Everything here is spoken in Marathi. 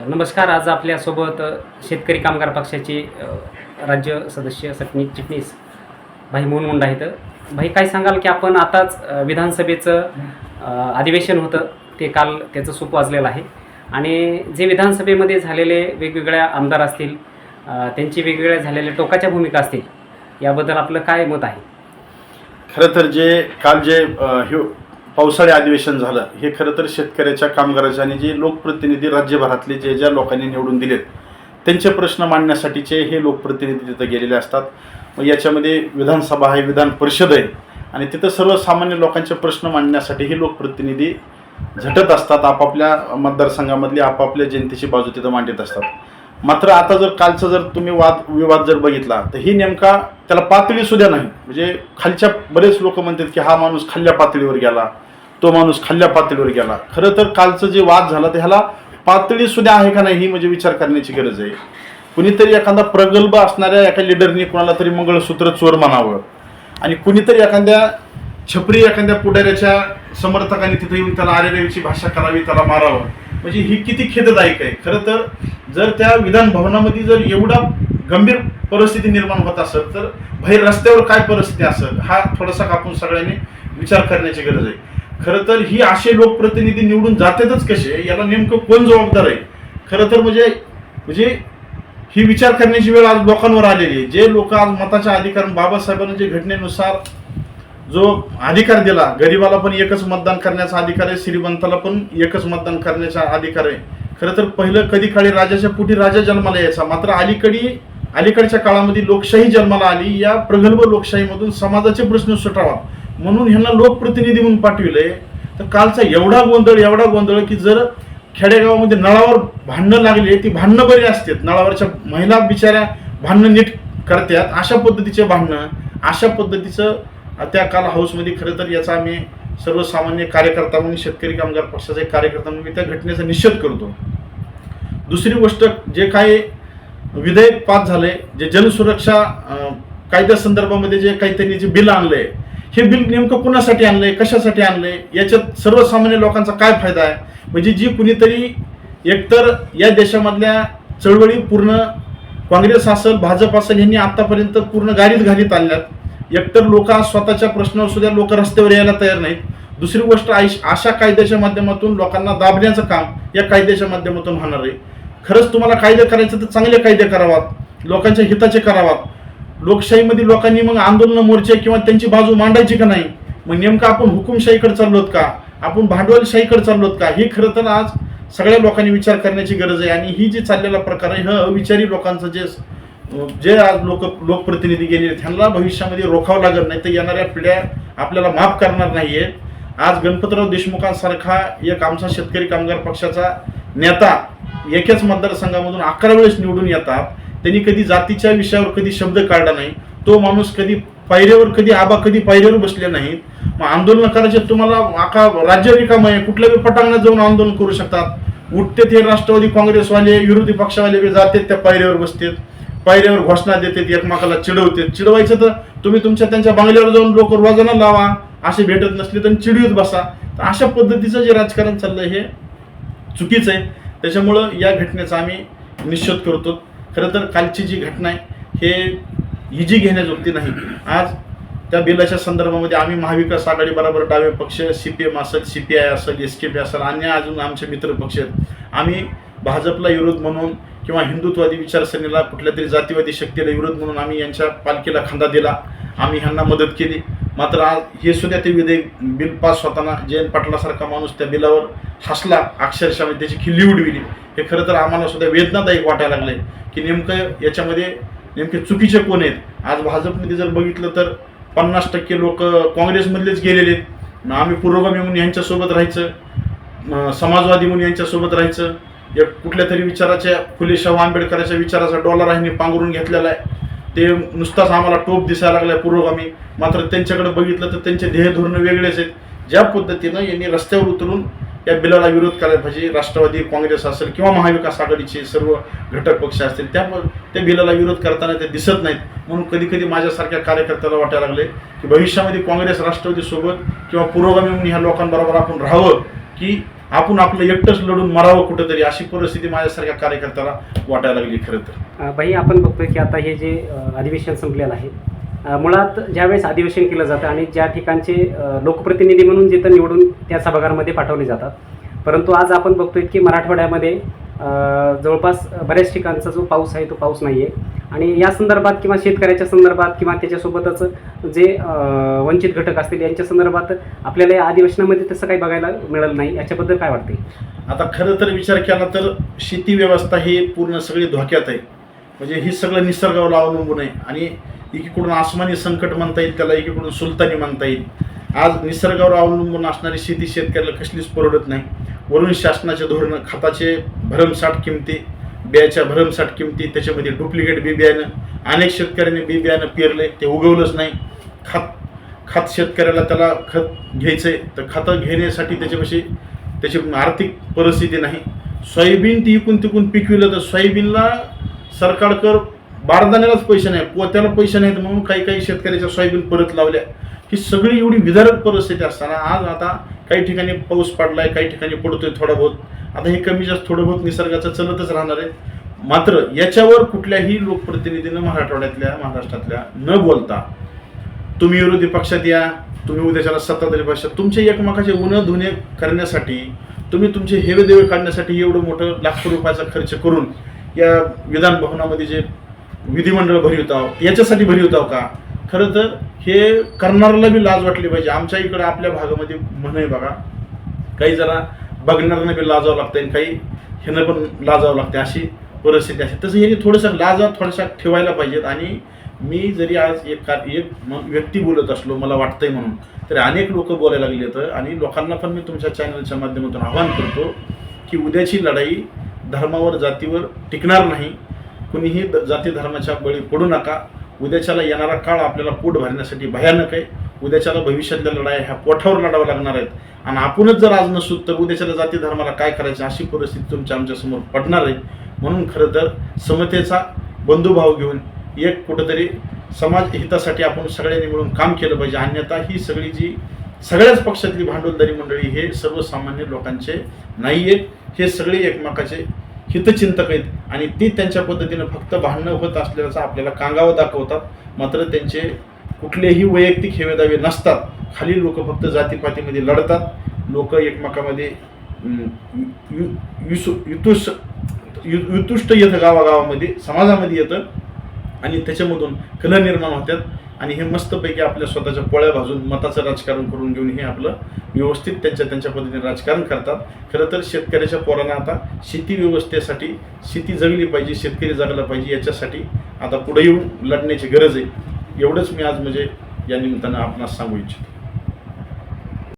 नमस्कार आज आपल्यासोबत शेतकरी कामगार पक्षाचे राज्य सदस्य सटनी चिटणीस भाई मोहन मुंडा आहेत. भाई काय सांगाल की आपण आताच विधानसभेचं अधिवेशन होतं ते काल त्याचं सूप वाजलेलं आहे. आणि जे विधानसभेमध्ये झालेले वेगवेगळ्या आमदार असतील त्यांची वेगवेगळ्या झालेल्या टोकाच्या भूमिका असतील याबद्दल आपलं काय मत आहे? खरं तर जे काल जे हे पावसाळी अधिवेशन झालं. हे खरं तर शेतकऱ्याच्या कामगाराच्या आणि जे लोकप्रतिनिधी राज्यभरातले जे ज्या लोकांनी निवडून दिलेत त्यांचे प्रश्न मांडण्यासाठीचे हे लोकप्रतिनिधी तिथं गेलेले असतात. मग याच्यामध्ये विधानसभा आहे विधान परिषद आहे आणि तिथं सर्वसामान्य लोकांचे प्रश्न मांडण्यासाठी हे लोकप्रतिनिधी झटत असतात. आपापल्या मतदारसंघामधली आपापल्या जनतेची बाजू तिथं मांडत असतात. मात्र आता जर कालचा जर तुम्ही वाद विवाद जर बघितला तर ही नेमका त्याला पातळी सुद्धा नाही. म्हणजे खालच्या बरेच लोक म्हणतात की हा माणूस खाल्ल्या पातळीवर गेला. तो माणूस खाल्ल्या पातळीवर गेला. खरं तर कालचं जे वाद झाला ते ह्याला पातळी सुद्धा आहे का नाही ही म्हणजे विचार करण्याची गरज आहे. कुणीतरी एखादा प्रगल्भ असणाऱ्या एका लिडरनी कोणाला तरी मंगळसूत्र चोर म्हणावं. आणि कुणीतरी एखाद्या छपरी एखाद्या पुढाऱ्याच्या समर्थकांनी तिथे येऊन त्याला आरेरेवीची भाषा करावी त्याला मारावं. म्हणजे ही किती खेददायक आहे. खरं तर जर त्या विधान भवनामध्ये जर एवढा गंभीर परिस्थिती निर्माण होत असेल तर बाहेर रस्त्यावर काय परिस्थिती असेल हा थोडासा आपण सगळ्यांनी विचार करण्याची गरज आहे. खरं तर ही असे लोकप्रतिनिधी निवडून जातातच कसे याला नेमकं कोण जबाबदार आहे? खरं तर म्हणजे म्हणजे ही विचार करण्याची वेळ आज लोकांवर आलेली आहे. जे लोक आज मताच्या अधिकार बाबासाहेबांनी जे घटनेनुसार जो अधिकार दिला गरिबाला पण एकच मतदान करण्याचा अधिकार आहे श्रीमंताला पण एकच मतदान करण्याचा अधिकार आहे. खरं तर पहिलं कधी काळी राजाच्या पोटी राजा जन्माला यायचा मात्र अलीकडी अलीकडच्या काळामध्ये लोकशाही जन्माला आली. या प्रगल्भ लोकशाहीमधून समाजाचे प्रश्न सुटावा. म्हणून ह्यांना लोकप्रतिनिधी म्हणून पाठविले तर कालचा एवढा गोंधळ एवढा गोंधळ की जर खेडेगावामध्ये नळावर भांडणं लागली ती भांडणं बरी असतात. नळावरच्या महिला बिचाऱ्या भांडणं नीट करतात. अशा पद्धतीचे भांडणं अशा पद्धतीचं त्या काल हाऊसमध्ये खरं तर याचा आम्ही सर्वसामान्य कार्यकर्ता म्हणून शेतकरी कामगार पक्षाचा एक कार्यकर्ता म्हणून मी त्या घटनेचा निषेध करतो. दुसरी गोष्ट जे काही विधेयक पास झाले जे जलसुरक्षा कायद्या संदर्भामध्ये जे काही त्यांनी जे बिल आणलंय हे बिल नेमकं कुणासाठी आणलंय कशासाठी आणलंय याच्यात सर्वसामान्य लोकांचा काय फायदा आहे? म्हणजे जी कुणीतरी एकतर या देशामधल्या चळवळी पूर्ण काँग्रेस असेल भाजप असेल यांनी आतापर्यंत पूर्ण गाडीत घालीत आणल्यात. एकतर लोक स्वतःच्या प्रश्नावर सुद्धा लोक रस्त्यावर यायला तयार नाहीत. दुसरी गोष्ट आयश- अशा कायद्याच्या माध्यमातून लोकांना दाबण्याचं काम या कायद्याच्या माध्यमातून होणार आहे. खरंच तुम्हाला कायदे करायचं तर चांगले कायदे करावात लोकांच्या हिताचे करावात. लोकशाहीमध्ये लोकांनी मग आंदोलन मोर्चे किंवा त्यांची बाजू मांडायची का नाही? मग नेमकं आपण हुकुमशाहीकडे चाललोत का? आपण भांडवलशाहीकडे चाललोत का? हे खरं तर आज सगळ्या लोकांनी विचार करण्याची गरज आहे. आणि ही जी चाललेला प्रकार आहे हा अविचारी लोकांचं जे जे आज लोक लोकप्रतिनिधी गेले त्यांना भविष्यामध्ये रोखावं लागत नाही. तर येणाऱ्या पिढ्या आपल्याला माफ करणार नाहीये. आज गणपतराव देशमुखांसारखा एक आमचा शेतकरी कामगार पक्षाचा नेता एकाच मतदारसंघामधून अकरा वेळेस निवडून येतात. त्यांनी कधी जातीच्या विषयावर कधी शब्द काढला नाही. तो माणूस कधी पायऱ्यावर कधी आबा कधी पायऱ्यावर बसले नाहीत. मग आंदोलन करायचे तुम्हाला आका राज्य रिकाम आहे कुठल्याही पटांगणात जाऊन आंदोलन करू शकतात. उठते ते राष्ट्रवादी काँग्रेसवाले विरोधी पक्षवाले बी जातात त्या पायऱ्यावर बसतात. पायऱ्यावर घोषणा देतात एकमेकाला चिडवतात. चिडवायचं तर तुम्ही तुमच्या त्यांच्या बांगल्यावर जाऊन लोक रोजानं लावा. असे भेटत नसले तर चिडवीत बसा. तर अशा पद्धतीचं जे राजकारण चाललंय हे चुकीचं आहे. त्याच्यामुळं या घटनेचा आम्ही निश्चित करतो. खरं तर कालची जी घटना आहे हे इजी घेण्याजोगती नाही. आज त्या बिलाच्या संदर्भामध्ये आम्ही महाविकास आघाडी बरोबर डावे पक्ष सी पी एम असेल सी पी आय असेल एस के पी असेल अन्य अजून आमचे मित्र पक्ष आहेत. आम्ही भाजपला विरोध म्हणून किंवा हिंदुत्ववादी विचारसरणीला कुठल्या तरी जातीवादी शक्तीला विरोध म्हणून आम्ही यांच्या पालखीला खांदा दिला. आम्ही ह्यांना मदत केली. मात्र आज हे सुद्धा ते विधेयक बिल पास होताना जयंत पाटलासारखा माणूस त्या बिलावर हसला. अक्षरशः त्याची खिल्ली उडविली. हे खरं तर आम्हाला सुद्धा वेदनादायक वाटायला लागले की नेमकं याच्यामध्ये नेमके चुकीचे कोण आहेत? आज भाजपमध्ये जर बघितलं तर पन्नास टक्के लोक काँग्रेसमधलेच गेलेले आहेत. मग आम्ही पुरोगामी म्हणून यांच्यासोबत राहायचं. समाजवादी म्हणून यांच्यासोबत राहायचं. या कुठल्या तरी विचाराच्या फुले शाहू आंबेडकरांच्या विचाराचा डॉलर आहे पांघरून घेतलेला आहे. ते नुसताच आम्हाला टोप दिसायला लागलाय पुरोगामी. मात्र त्यांच्याकडे बघितलं तर त्यांचे ध्येय धोरणं वेगळेच आहेत. ज्या पद्धतीनं यांनी रस्त्यावर उतरून या बिलाला विरोध करायला पाहिजे. राष्ट्रवादी काँग्रेस असेल किंवा महाविकास आघाडीचे सर्व घटक पक्ष असतील त्या त्या बिलाला विरोध करताना ते दिसत नाहीत. म्हणून कधी कधी माझ्यासारख्या कार्यकर्त्याला वाटायला लागले की भविष्यामध्ये काँग्रेस राष्ट्रवादीसोबत किंवा पुरोगामी म्हणून ह्या लोकांबरोबर आपण राहावं की आपण आपलं एकटंच लढून मरावं कुठंतरी अशी परिस्थिती माझ्यासारख्या कार्यकर्त्याला वाटायला लागली खरं तर. भाई बाई आपण बघतोय की आता हे जे अधिवेशन संपलेलं आहे मुळात ज्यावेळेस अधिवेशन केलं जातं आणि ज्या ठिकाणचे लोकप्रतिनिधी म्हणून जिथं निवडून त्या सभागारामध्ये पाठवले जातात. परंतु आज आपण बघतोय की मराठवाड्यामध्ये जवळपास बऱ्याच ठिकाणचा जो पाऊस आहे तो पाऊस नाही आहे आणि या संदर्भात किंवा शेतकऱ्याच्या संदर्भात किंवा त्याच्यासोबतच जे वंचित घटक असतील यांच्या संदर्भात आपल्याला या अधिवेशनामध्ये तसं काही बघायला मिळालं नाही. याच्याबद्दल काय वाटते आता खरं तर विचार केला तर शेती व्यवस्था ही पूर्ण सगळी धोक्यात आहे. म्हणजे ही सगळं निसर्गावर अवलंबून आहे. आणि एकीकडून आसमानी संकट म्हणता येईल त्याला एकीकडून सुलतानी म्हणता येईल. आज निसर्गावर अवलंबून असणारी शेती शेतकऱ्याला कसलीच परवडत नाही. वरून शासनाचे धोरणं खताचे भरमसाठ किमती बियाच्या भरमसाठ किमती त्याच्यामध्ये डुप्लिकेट बी बियाणं. अनेक शेतकऱ्यांनी बी बियाणं पेरले ते उगवलंच नाही. खत खत शेतकऱ्याला त्याला खत घ्यायचं आहे तर खतं घेण्यासाठी त्याच्यापाशी त्याची आर्थिक परिस्थिती नाही. सोयाबीन ती इकून तिकून पिकविलं तर सोयाबीनला सरकारकर बारदाण्यालाच पैसे नाही पोत्याला पैसे नाहीत म्हणून काही काही शेतकऱ्याच्या सोयाबीन परत लावल्या. ही सगळी एवढी विदारक परिस्थिती असताना आज आता काही ठिकाणी पाऊस पडलाय काही ठिकाणी पडतोय थोडा बहुत. आता हे कमी जास्त थोडं बहुत निसर्गाचं चलतच राहणार आहे. मात्र याच्यावर कुठल्याही लोकप्रतिनिधीनं मराठवाड्यातल्या महाराष्ट्रातल्या न बोलता तुम्ही विरोधी पक्षात या तुम्ही उद्याच्याला सत्ताधारी पक्षात तुमचे एकमेकाचे उन्ह धुणे करण्यासाठी तुम्ही तुमचे हेवेदेवे काढण्यासाठी एवढं मोठं लाखो रुपयाचा खर्च करून या विधान भवनामध्ये जे विधिमंडळ भरवताव याच्यासाठी भरवताव का? खरं तर हे करणाऱ्याला बी लाज वाटली पाहिजे. आमच्या इकडं आपल्या भागामध्ये म्हण आहे बघा काही जरा बघणाऱ्यांना बी लाजावं लागतं आणि काही ह्यानं पण लाजावं लागते अशी परिस्थिती असते तसं ह्याने थोडंसं लाजा थोड्याशा ठेवायला पाहिजेत आणि मी जरी आज एक का एक म- व्यक्ती बोलत असलो मला वाटतंय म्हणून तरी अनेक लोक बोलायला लागले तर आणि लोकांना पण मी तुमच्या चॅनलच्या माध्यमातून आवाहन करतो की उद्याची लढाई धर्मावर जातीवर टिकणार नाही. कुणीही द- जाती धर्माच्या बळी पडू नका. उद्याच्याला येणारा काळ आपल्याला पोट भरण्यासाठी भयानक आहे. उद्याच्याला भविष्यातल्या लढाई ह्या पोठावर लढाव्या लागणार आहेत. आणि आपणच जर आज नसू तर उद्याच्याला जाती धर्माला काय करायचं? अशी परिस्थिती तुमच्या आमच्यासमोर पडणार आहे. म्हणून खरं तर समतेचा बंधुभाव घेऊन एक कुठंतरी समाज हितासाठी आपण सगळ्यांनी मिळून काम केलं पाहिजे. अन्यथा ही सगळी जी सगळ्याच पक्षातली भांडवलदारी मंडळी हे सर्वसामान्य लोकांचे नाही आहेत हे सगळे एकमेकाचे हितचिंतक आहेत. आणि ते त्यांच्या पद्धतीनं फक्त भांडणं होत असल्याचं आपल्याला कांगावं दाखवतात. मात्र त्यांचे कुठलेही वैयक्तिक हेवेदावे नसतात. खाली लोक फक्त जातीपातीमध्ये लढतात. लोक एकमेकामध्ये अं, यु- यु- युसु- युतुस यु- युतुष्ट येतं गावागावामध्ये समाजामध्ये येतं. आणि त्याच्यामधून कलह निर्माण होतात. आणि हे मस्तपैकी आपल्या स्वतःच्या पोळ्या भाजून मताचं राजकारण करून घेऊन हे आपलं व्यवस्थित त्यांच्या त्यांच्या पद्धतीने राजकारण करतात. खरं तर शेतकऱ्याच्या पोरांना आता शेती व्यवस्थेसाठी शेती जगली पाहिजे शेतकरी जगला पाहिजे याच्यासाठी आता पुढे येऊन लढण्याची गरज आहे. एवढंच मी आज म्हणजे या निमित्तानं आपणास सांगू इच्छितो.